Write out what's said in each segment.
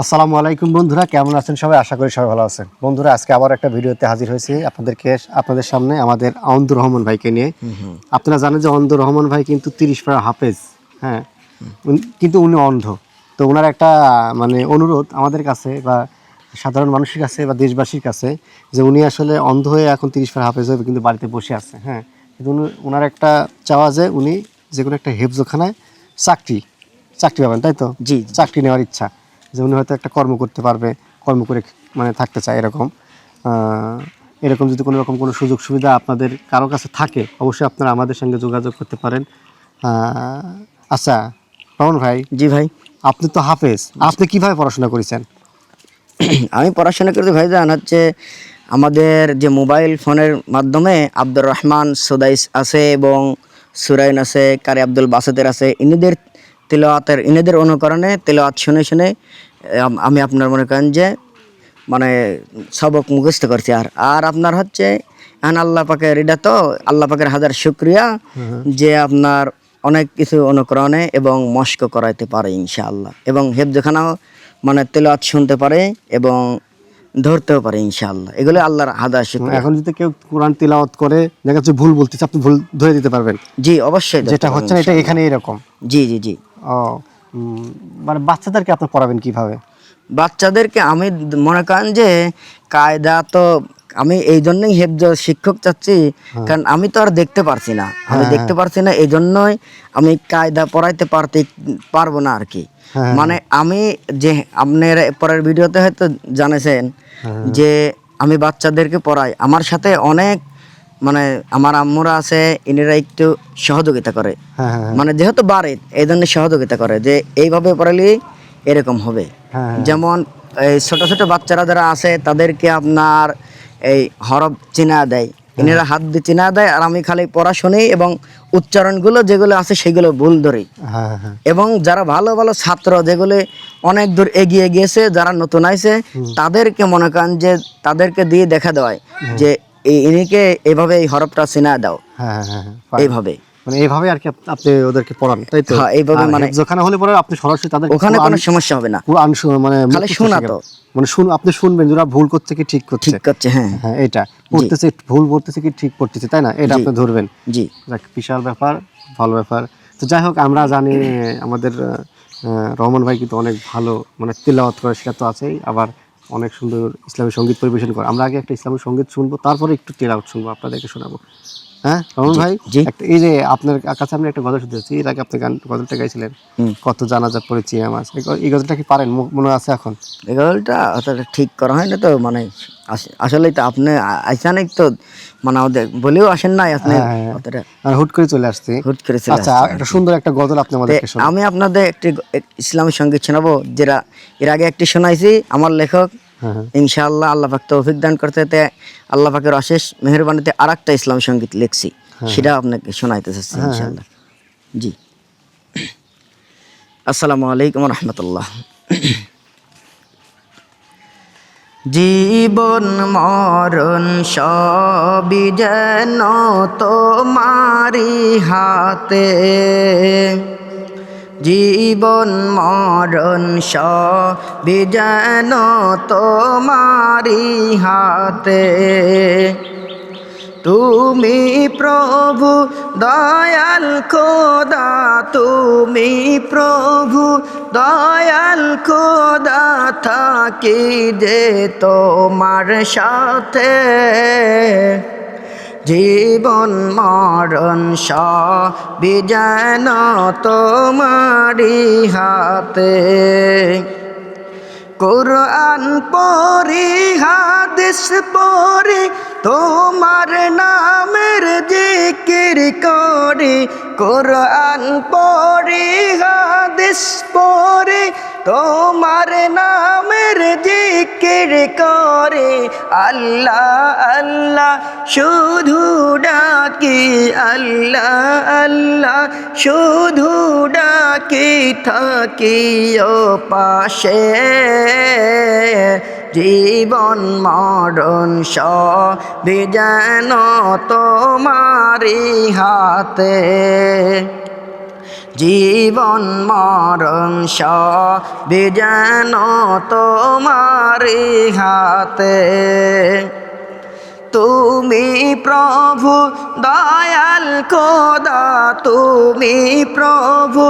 আসসালামু আলাইকুম বন্ধুরা কেমন আছেন সবাই? আশা করি সবাই ভালো আছেন। বন্ধুরা আজকে আবার একটা ভিডিওতে হাজির হয়েছি আপনাদেরকে আপনাদের সামনে আমাদের অন্দুর রহমান ভাইকে নিয়ে। আপনারা জানেন যে অন্দুর রহমান ভাই কিন্তু তিরিশ পাড়া হাফেজ হ্যাঁ? কিন্তু উনি অন্ধ। তো ওনার একটা মানে অনুরোধ আমাদের কাছে বা সাধারণ মানুষের কাছে বা দেশবাসীর কাছে যে উনি আসলে অন্ধ হয়ে এখন তিরিশ পাড়া হাফেজ হয়ে কিন্তু বাড়িতে বসে আছে হ্যাঁ? কিন্তু উনি- ওনার একটা চাওয়া যে উনি যে কোনো একটা হেফজোখানায় চাকরি চাকরি পাবেন তাই তো? জি। চাকরি নেওয়ার ইচ্ছা। যে উনি হয়তো একটা কর্ম করতে পারবে কর্ম করে মানে থাকতে চায় এরকম। এরকম যদি কোনো রকম কোনো সুযোগ সুবিধা আপনাদের কারও কাছে থাকে অবশ্যই আপনারা আমাদের সঙ্গে যোগাযোগ করতে পারেন। আচ্ছা রমন ভাই জি ভাই। আপনি তো হাফেজ আপনি কীভাবে পড়াশোনা করেছেন? আমি পড়াশোনা করতে ভাই জান হচ্ছে আমাদের যে মোবাইল ফোনের মাধ্যমে আব্দুর রহমান সুদাইস আছে এবং সুরাইন আছে কারি আব্দুল বাসেদের আছে। ইনিদের তেলাওয়াতের ইনিদের অনুকরণে তেলাওয়াত শুনে শুনে আমি আপনার মনে করেন যে মানে সবক মুখস্থ করছি। আর আর আপনার হচ্ছে এখন আল্লাহ পাকের এটা তো আল্লাহ পাকের হাজার শুক্রিয়া যে আপনার অনেক কিছু অনুকরণে এবং মস্ক করাইতে পারে ইনশাআল্লাহ। এবং হেফজখানাও মানে তেলাওয়াত শুনতে পারে এবং ধরতেও পারে ইনশাআল্লাহ। এগুলো আল্লাহর হাজার শুক্রিয়া। এখন যদি কেউ কোরআন তিলাওয়াত করে দেখা যাচ্ছে ভুল বলতেছে আপনি ভুল ধরে দিতে পারবেন। জি অবশ্যই যেটা হচ্ছে না এটা এখানে এরকম। জি জি জি। মানে বাচ্চাদেরকে আপনি পড়াবেন কীভাবে? বাচ্চাদেরকে আমি মনে করেন যে কায়দা তো আমি এই জন্যই হেফজ শিক্ষক চাচ্ছি কারণ আমি তো আর দেখতে পারছি না। আমি দেখতে পারছি না এই জন্যই আমি কায়দা পড়াইতে পারতে পারব না আর কি। হ্যাঁ। মানে আমি যে আপনার পরের ভিডিওতে হয়তো জানেছেন যে আমি বাচ্চাদেরকে পড়াই। আমার সাথে অনেক মানে আমার আম্মুরা আছে ইনারা একটু সহযোগিতা করে। হ্যাঁ হ্যাঁ মানে যেহেতু বাড়ি এই জন্য সহযোগিতা করে যে এইভাবে পড়ালে এরকম হবে। হ্যাঁ যেমন এই ছোট ছোট বাচ্চারা যারা আছে তাদেরকে আপনার এই হরফ চিনা দেয়। এনারা হাত দিয়ে চিনা দেয় আর আমি খালি পড়া শুনি এবং উচ্চারণগুলো যেগুলো আছে সেগুলো ভুল ধরি। হ্যাঁ হ্যাঁ এবং যারা ভালো ভালো ছাত্র যেগুলো অনেক দূর এগিয়ে গিয়েছে যারা নতুন আইছে তাদেরকে মনে করেন যে তাদেরকে দিয়ে দেখা দেওয়ায় যে ইনিকে এভাবে এই হরফটা চিনা দাও। হ্যাঁ হ্যাঁ হ্যাঁ এইভাবে। মানে এইভাবে আর কি আপনি ওদেরকে পড়ান তাই তো? হ্যাঁ, এইভাবে মানে- যেখানে হলে পরে আপনি সরাসরি তাদের ওখানে কোনো সমস্যা হবে না। কোরআন মানে খালি শোনা তো। মানে শুন আপনি শুনবেন যারা ভুল করছে কি ঠিক করছে। ঠিক করছে হ্যাঁ। হ্যাঁ এটা পড়তেছে ভুল পড়তেছে কি ঠিক পড়তেছে তাই না? এটা আপনি ধরবেন। জি। বিশাল ব্যাপার ভালো ব্যাপার। তো যাই হোক আমরা জানি আমাদের রহমান ভাই কিন্তু অনেক ভালো মানে তেলাওয়াত করে সেটা তো আছেই। আবার অনেক সুন্দর ইসলামী সংগীত পরিবেশন করে। আমরা আগে একটা ইসলামী সংগীত শুনব, তারপরে একটু তেরাউট শুনব, আপনাদেরকে শোনাবো। হ্যাঁ ভাই? এই যে আপনার কাছে আমি একটা গজল শুনতেছি এর আগে আপনি গান গজলটা গাইছিলেন। কত জানাজা পড়েছি আমার। এই গজলটা কি পারেন? মনে আছে এখন? এগুলোটা অতটা ঠিক করা হয় না তো মানে আস- আসলেই তো আপনি আইসানিক তো মানে আমাদের বলেও আসেন না আপনি। হ্যাঁ, হ্যাঁ। অতটা হুট করে চলে আসছি। হুট করে চলে আচ্ছা একটা সুন্দর একটা গজল আপনি শোনান। আমি আপনাদের একটি ইসলামী সংগীত শোনাবো যেটা এর আগে একটি শোনাইছি আমার লেখক ইনশাআল্লাহ আল্লাহ পাক তৌফিক দান করতে তে আল্লাহ পাকের অশেষ মেহরবানিতে আর একটা ইসলামী সংগীত লিখছি সেটা আপনাকে শোনাইতে চাচ্ছি ইনশাআল্লাহ। জি। আসসালামু আলাইকুম রহমতুল্লাহ। জীবন মরণ সবই যেন তোমারি হাতে। জীবন মরণ সবই যেন তোমারি হাতে। তুমি প্রভু, দয়াল খোদা, তুমি প্রভু, দয়াল খোদা, থাকি যে তোমার সাথে। জীবন মরণ যেন তোমারি হাতে। কোরআন পড়ি, হাদিস পড়ি, তোমার নামের জিকির করি। কোরআন পড়ি, হাদিস পড়ি, তোমার নামের জিকির করে আল্লাহ আল্লাহ, শুধু ডাকি, আল্লাহ আল্লাহ, শুধু ডাকি, থাকি ও পাশে। জীবন মরণ যেন তোমারি হাতে। জীবন মরণ সবই যেন তোমারি হাতে। তুমি প্রভু, দয়াল খোদা, তুমি প্রভু,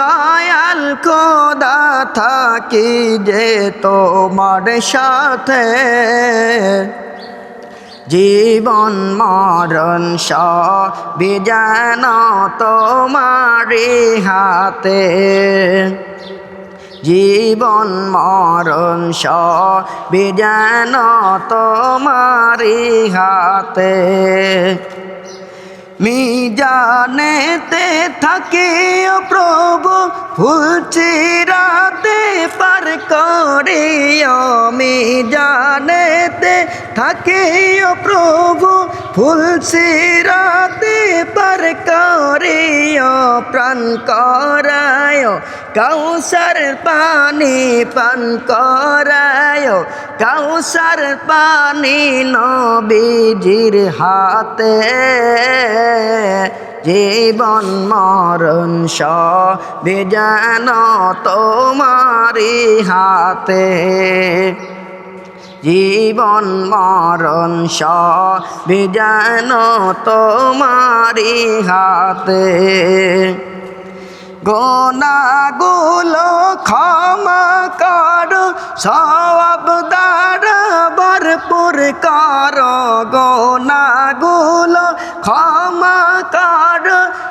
দয়াল খোদা, থাকি যে তোমার সাথে। জীবন মরণ সবই যেন তোমারি হাতে। জীবন মরণ সবই যেন তোমারি হাতে। মিজানেতে থাকে প্রভু ফুলচিরাতে পার করে মিজানেতে থাকে প্রভু ফুলচিরাতে পার করে প্রাণ করায় কৌসর পানি পান করায় কৌসর পানি নবীজির হাতে। জীবন মরণ সবে যেন তোমারি হাতে। জীবন মরণ সবে যেন তোমারি হাতে। গোনাগুলো ক্ষমা কর সব দ্বারা ভরপুর কর গোনাগুলো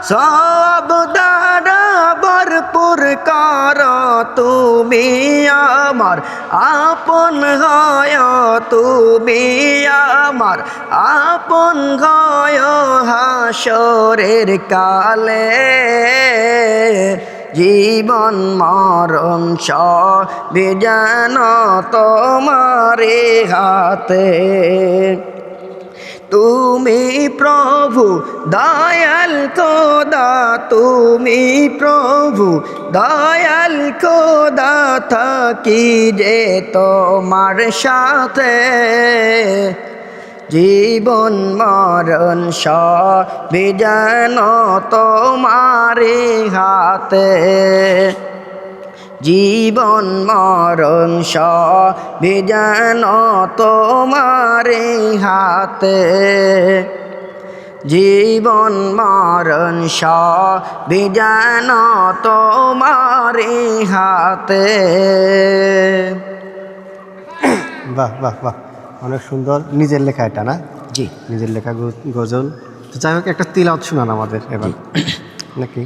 সব দ্বারা ভরপুর কর তুমি আমার, আপন হয় তুমি আমার, আপন হয় হাসরের কালে জীবন মরণ সবে যেন তোমারে হাতে। তুমি প্রভু, দয়াল কোদা তুমি প্রভু, দয়াল কোদা থাকি যে তোমার সাথে। জীবন মরণ সবে যেন তোমারি হাতে। জীবন মরণ সবে যেন তোমারি হাতে। জীবন মরণ যেন তোমারি হাতে। বাহ বাহ বাহ। অনেক সুন্দর। নিজের লেখা এটা না? জি। নিজের লেখা গজল। তো যাই হোক একটা তিলাওয়াত শোনান আমাদের এবার। নাকি?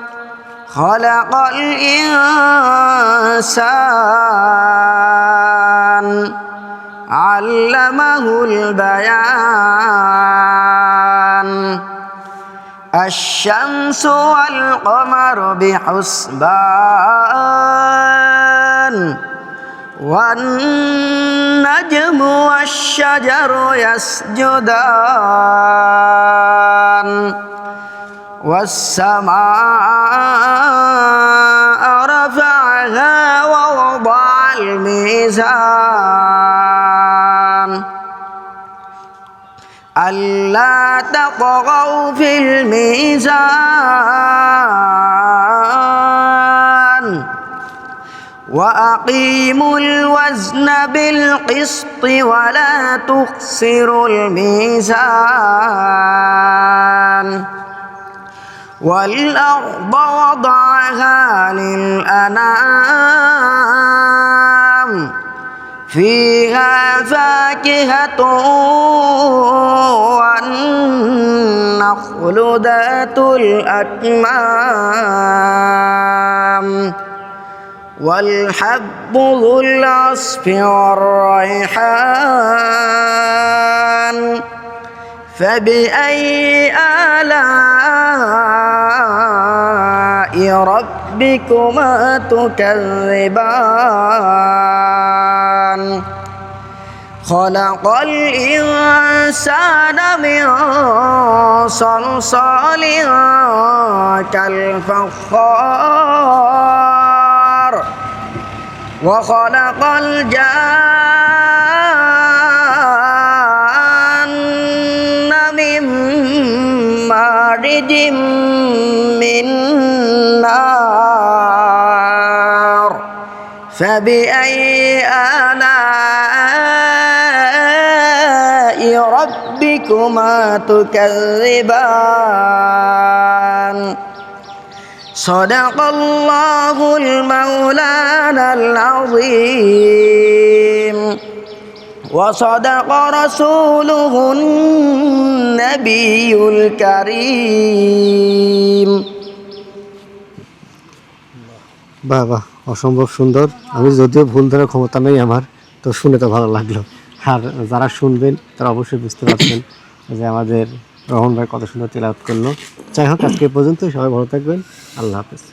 خلق الإنسان. علمه البيان. الشمس والقمر بحسبان. والنجم والشجر يسجدان. والسماء رفعها ووضع الميزان. ألا تطغوا في الميزان. وأقيموا الوزن بالقسط ولا تخسروا الميزان. والأرض وضعها للأنام. فيها فاكهة والنخل ذات الأكمام. والحب ذو العصف والريحان. فبأي آلاء ربكما تكذبان. خلق الإنسان من صلصال كالفخار. وخلق الجان مارد من نار. فبأي آلاء ربكما تكذبان؟ صدق الله المولانا العظيم. وصدق رسوله নবীল করিম। বাহ বাহ, অসম্ভব সুন্দর। আমি যদিও ভুল ধরার ক্ষমতা নেই আমার, তো শুনে তো ভালো লাগল। আর যারা শুনবেন, তারা অবশ্যই বুঝতে পারছেন যে আমাদের রহমান ভাই কত সুন্দর তেলাওয়াত করল। যাই হোক, আজকে পর্যন্ত সবাই ভালো থাকবেন। আল্লাহ হাফেজ।